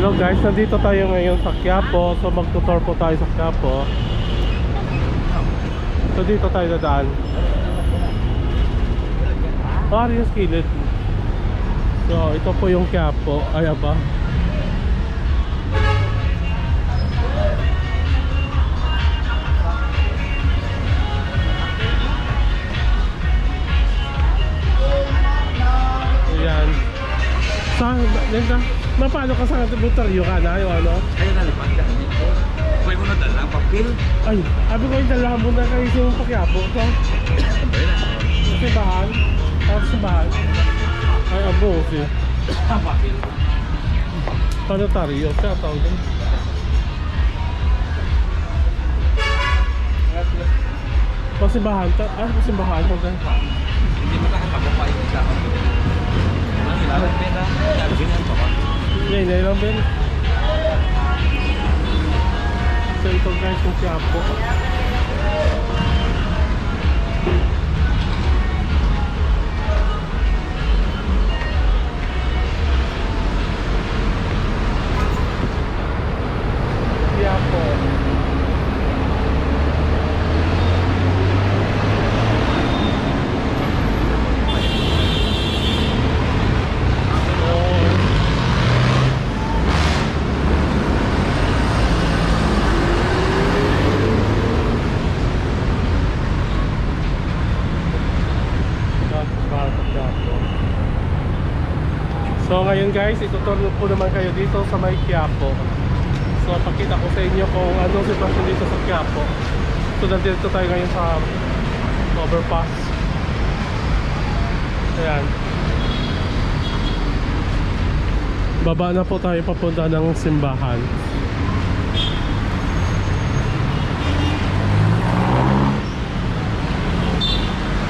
Hello guys, nandito tayo ngayon sa Quiapo. So magtutor po tayo sa Quiapo. So dito tayo dadaan. Pari yung skillet. So ito po yung Quiapo. Ay aba. Ayan. Sa, nanda, na paano ka sa butaryo ka na yung ano? Ayun na lipat ka. Huwag mo na dala, papel. Ay, sabi ko yung dalahan mo na kayo sa Pakiapo. So, Ayun na. simbahan. Tapos simbahan. Ay, abo, si. Ah, papel. Panotaryo. Siya tawag din. Pasimbahan. ta- Ah, pasimbahan. Pagka. Hindi mo ako pa yung isa. Ang ilalang pera. Sabi ganyan Ngayon, ngayon lang din. So, ito guys, yung Quiapo. Quiapo. Ngayon guys, ituturo po naman kayo dito sa may Quiapo. So pakita ko sa inyo kung anong sitwasyon dito sa Quiapo. So nandito tayo ngayon sa overpass. Ayan. Baba na po tayo papunta ng simbahan.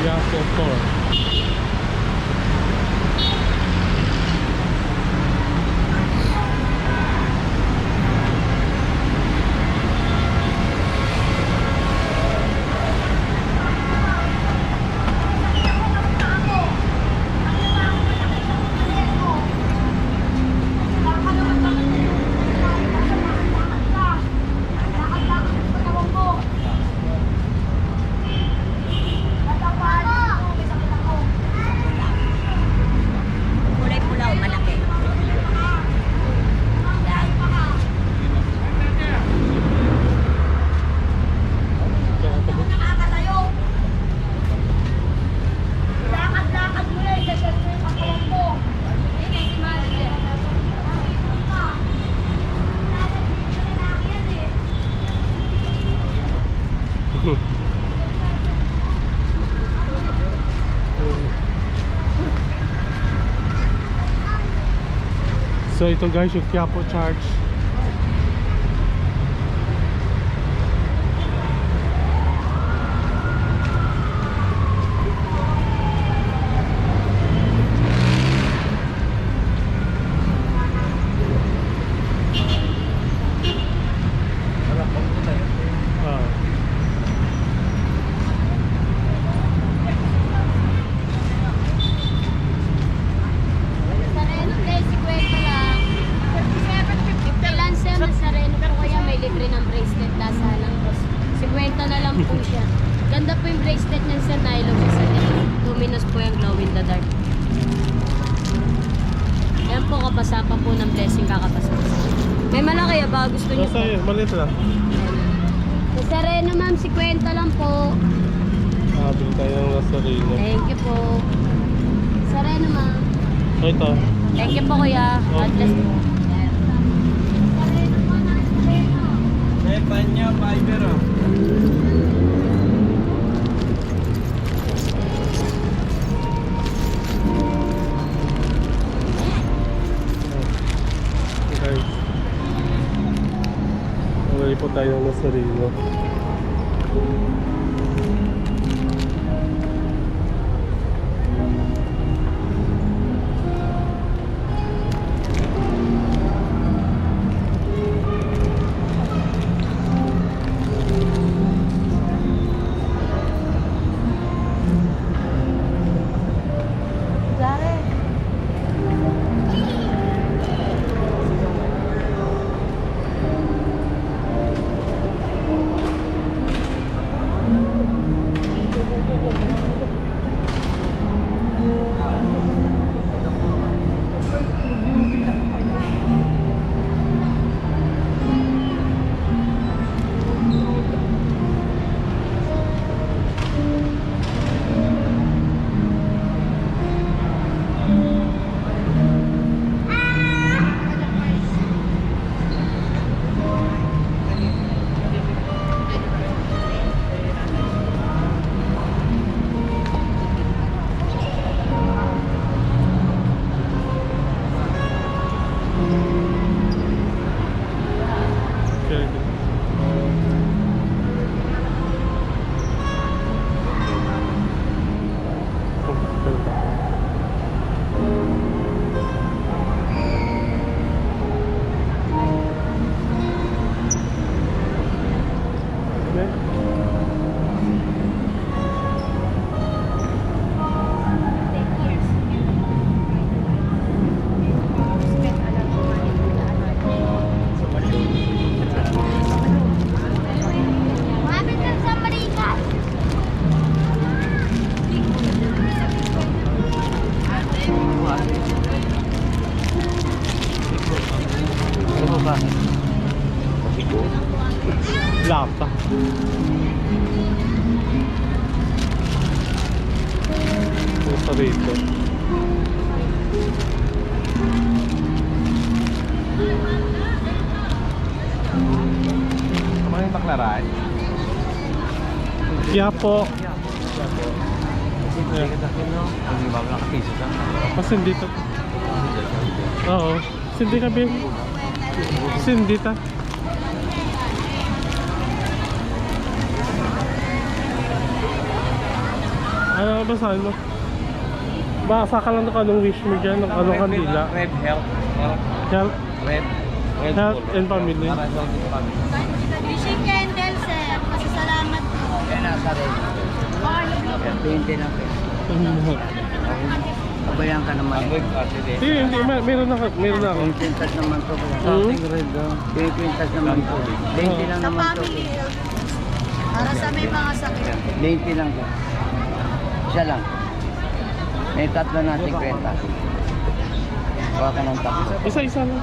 Quiapo 4. Kulay pula o malaki. Yan. Nakakatayo. Lakad-lakad mo na, isaset mo yung katawan mo. Hindi, si Maria. So ito guys yung Quiapo Church. Alam ko ito tayo. Ah. Sareno guys, 50 lang. 50 lang siya, mas sareno po kaya may libre ng bracelet lasa ng cross. 50 na lang po siya. Ganda po yung bracelet niya sa nylon sa likod. Luminous po yung glow in the dark. Yan po kapasapa po ng blessing kakapasa. May malaki ba gusto niyo So po? sa'yo, maliit lang. Sa Sereno ma'am, 50 lang po. Ah, tayo ng Nazareno. Thank you po. Sereno ma'am. Ito. Thank you po kuya. God bless po. Eh, panya, fiber ah. Po tayo ng Nazareno. Gusto rito. Ano yung baklaran? Kaya po. Hindi ka takin, no? Hindi ba wala ka piso sa Kasi dito. Oo. Sindi ka, Ben. Sindi ta. Ano ba sa ano? Basa ka lang ng anong wish mo dyan, ng anong kandila. Red health. Health. Red. Red Health and family. Para health and family. Wishing candle, sir. Pasasalamat po. Kaya nasa rin. Kaya 20 lang kayo. Kabayan ka naman. Red. Hindi, hindi, may- meron na, meron na ako. Yung kwintas naman to. Hmm? red daw. Yung kwintas naman to. 20 lang naman to. family. Para sa may mga sakit. 20 lang to. Isa lang. May tatlo natin kwenta. Kuha ka ng tatlo. Isa-isa lang.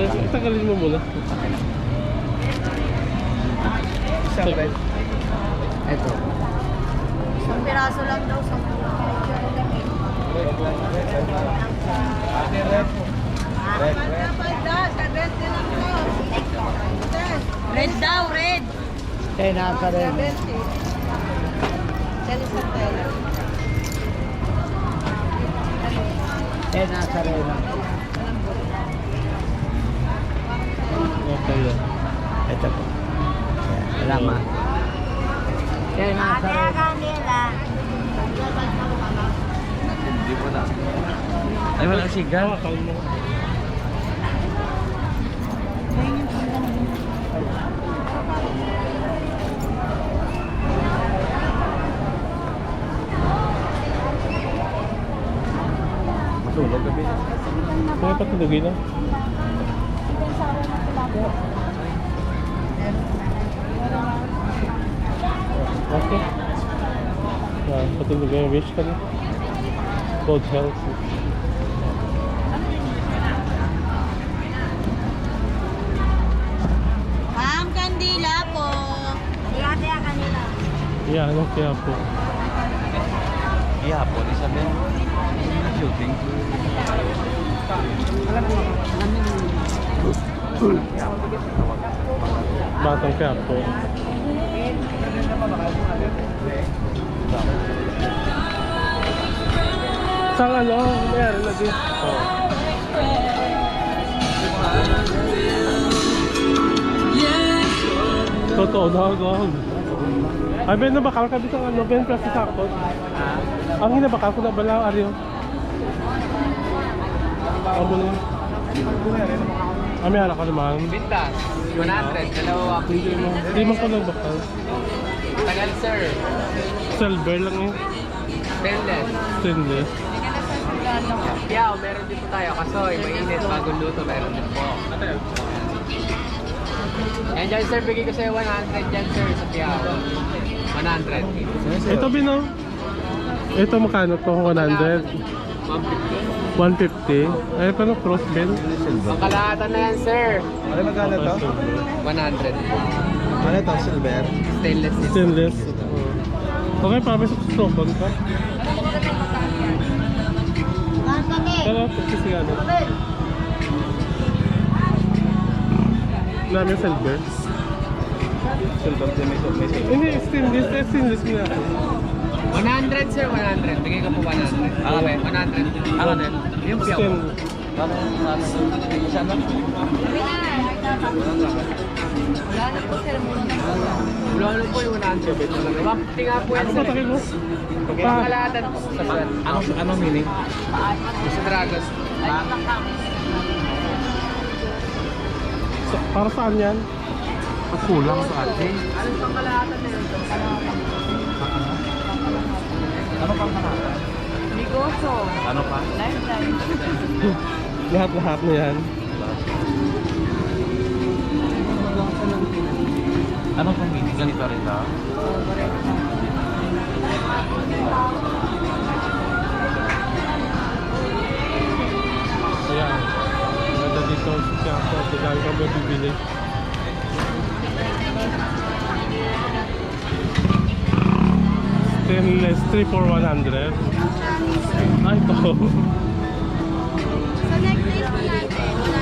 Eh, Tagalin mo muna. Isang red. Ito. Isang piraso lang daw sa Red daw, red. Kaya nasa rin. Kaya nasa rin. Okay yan. Ito po. Salamat. Kaya nasa kanila. Hindi po na. Ay, wala sigaw. Hawakan mo. Matulog gabi. Kaya patulogin na. Okay. Yan, patulogin. Wish ka na. God health. Ma'am, kandila po. Ate, kanila. Yan, ano kaya po. Iya po, Isabel. Batang kaya po. Sang ano, mayroon na din. Oh. Totoo na ako. Ay, Ben, nabakal ka dito ano, Ben, plus sakot. Ang hinabakal ko na bala, Aryo. Ang bulo. Ah, may harap ka naman. Bintas. 100. Dalawa po. Hindi man ko nagbakal. Tagal, sir. Silver lang yun. Stainless. Stainless. Piao, meron din po tayo. Kasoy, mainit, bagong luto, meron din po. Yan dyan, sir, bigay ko sa'yo 100 dyan, sir, sa Piao. 100. Ito, Bino. Ito, magkano to? 100. 150. 150. Ay, pero cross. Ang kalahatan na yan, sir. Ano magkano to? 100. Ano to? Silver? Stainless. Stainless. Okay, para may suksokon ka. Pero, kasi ano. Namin silver. Silver may silver. Hindi, stainless. Eh, stainless nga. 100, sir, 100. Bigay ko po 100. Ano? Okay, 100. Ano din? Yung. Stainless. Ano? Ano? Isa na? Wala na po yung 100. 150 nga po yan, Ano sir. ba takin mo? Ang Pa, kalahatan po. Sa sir. Ano, ano meaning? Sa Dragos. para saan yan? Kulang sa atin. Anong pang kalahatan na yun? Ano pang kanata? Negosyo. Ano pa? Lahat-lahat na yan. Ano pang meaning? Ganito rin ba? Ayan. dito sa Quiapo. At dahil kang bibili. Stainless 3 for 100. Ah, ito. Necklace po natin, wala